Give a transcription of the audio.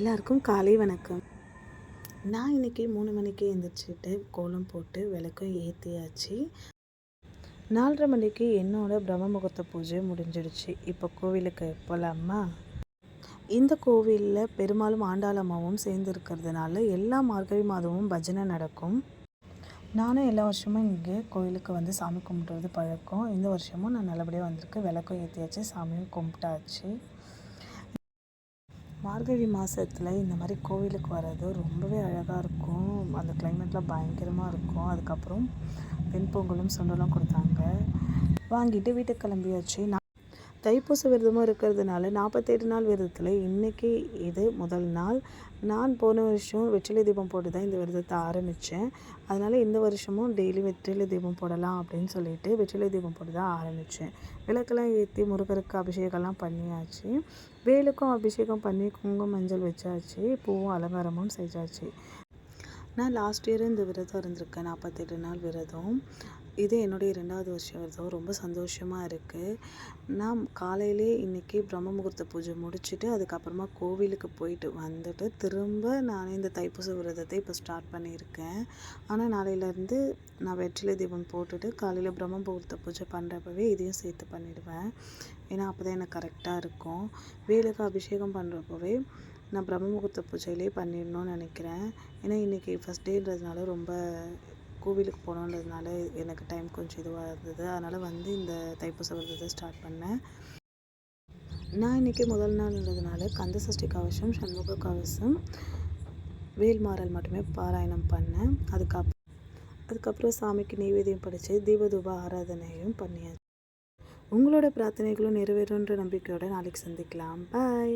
எல்லாருக்கும் காலை வணக்கம். நான் இன்றைக்கி மூணு மணிக்கு எழுந்திரிச்சிட்டு கோலம் போட்டு விளக்கும் ஏற்றியாச்சு நாலரை மணிக்கு என்னோடய பிரம்ம முகூர்த்த பூஜை முடிஞ்சிடுச்சு. இப்போ கோவிலுக்கு போகலாமா இந்த கோவிலில் பெருமாளும் ஆண்டாளம்மாவும் சேர்ந்து இருக்கிறதுனால எல்லா மார்கழி மாதமும் பஜனை நடக்கும். நானும் எல்லா வருஷமும் இங்கே கோயிலுக்கு வந்து சாமி கும்பிட்றது பழக்கம். இந்த வருஷமும் நான் நல்லபடியாக வந்திருக்கு விளக்கும் ஏற்றியாச்சு சாமியும் கும்பிட்டாச்சு. மார்கழி மாதத்தில் இந்த மாதிரி கோவிலுக்கு வர்றது ரொம்பவே அழகாக இருக்கும். அந்த கிளைமேட்லாம் பயங்கரமாக இருக்கும். அதுக்கப்புறம் வெண்பொங்கலும் சுண்டலும் கொடுத்தாங்க. வாங்கிட்டு வீட்டுக்கு கிளம்பியாச்சு. நான் தைப்பூச விரதமும் இருக்கிறதுனால நாற்பத்தெட்டு நாள் விரதத்தில் இன்றைக்கி இது முதல் நாள். நான் போன வருஷம் வெற்றிலை தீபம் போட்டு தான் இந்த விரதத்தை ஆரம்பித்தேன் அதனால் இந்த வருஷமும் டெய்லி வெற்றிலை தீபம் போடலாம் அப்படின்னு சொல்லிட்டு வெற்றிலை தீபம் போட்டு தான் ஆரம்பித்தேன் விளக்கெல்லாம் ஏற்றி முருகருக்கு அபிஷேகம்லாம் பண்ணியாச்சு. வேலுக்கும் அபிஷேகம் பண்ணி குங்குமம் மஞ்சள் வச்சாச்சு. பூவும் அலங்காரமும் செஞ்சாச்சு. நான் லாஸ்ட் இயர் இந்த விரதம் இருந்திருக்கேன். நாற்பத்தெட்டு நாள் விரதம். இது என்னுடைய ரெண்டாவது வருஷம் விரதம் ரொம்ப சந்தோஷமாக இருக்குது நான் காலையிலே இன்றைக்கி பிரம்ம முகூர்த்த பூஜை முடிச்சுட்டு அதுக்கப்புறமா கோவிலுக்கு போயிட்டு வந்துட்டு திரும்ப நான் இந்த தைப்பூச விரதத்தை இப்போ ஸ்டார்ட் பண்ணியிருக்கேன். ஆனால் நாளையிலேருந்து நான் வெற்றிலை தீபம் போட்டுட்டு காலையில் பிரம்ம முகூர்த்த பூஜை பண்ணுறப்பவே இதையும் சேர்த்து பண்ணிடுவேன். ஏன்னா அப்போ தான் எனக்கு கரெக்டாக இருக்கும். வேலுக்கு அபிஷேகம் பண்ணுறப்பவே நான் பிரம்ம முகூர்த்த பூஜையிலே பண்ணிடணும்னு நினைக்கிறேன். ஏன்னா இன்றைக்கி ஃபஸ்ட் டேன்றதுனால ரொம்ப கோவிலுக்கு போகணுன்றதுனால எனக்கு டைம் கொஞ்சம் இதுவாக இருந்தது. அதனால் வந்து இந்த தைப்பூச விரதத்தை ஸ்டார்ட் பண்ணேன். நான் இன்றைக்கி முதல் நாள்ன்றதுனால கந்த சஷ்டி கவசம் சண்முக கவசம் வேல்மாறல் மட்டுமே பாராயணம் பண்ணேன். அதுக்கப்புறம் அதுக்கப்புறம் சாமிக்கு நெய்வேதியம் படித்து தீபதூப ஆராதனையும் பண்ணியாச்சு. உங்களோட பிரார்த்தனைகளும் நிறைவேறுன்ற நம்பிக்கையோடு நாளைக்கு சந்திக்கலாம். பாய்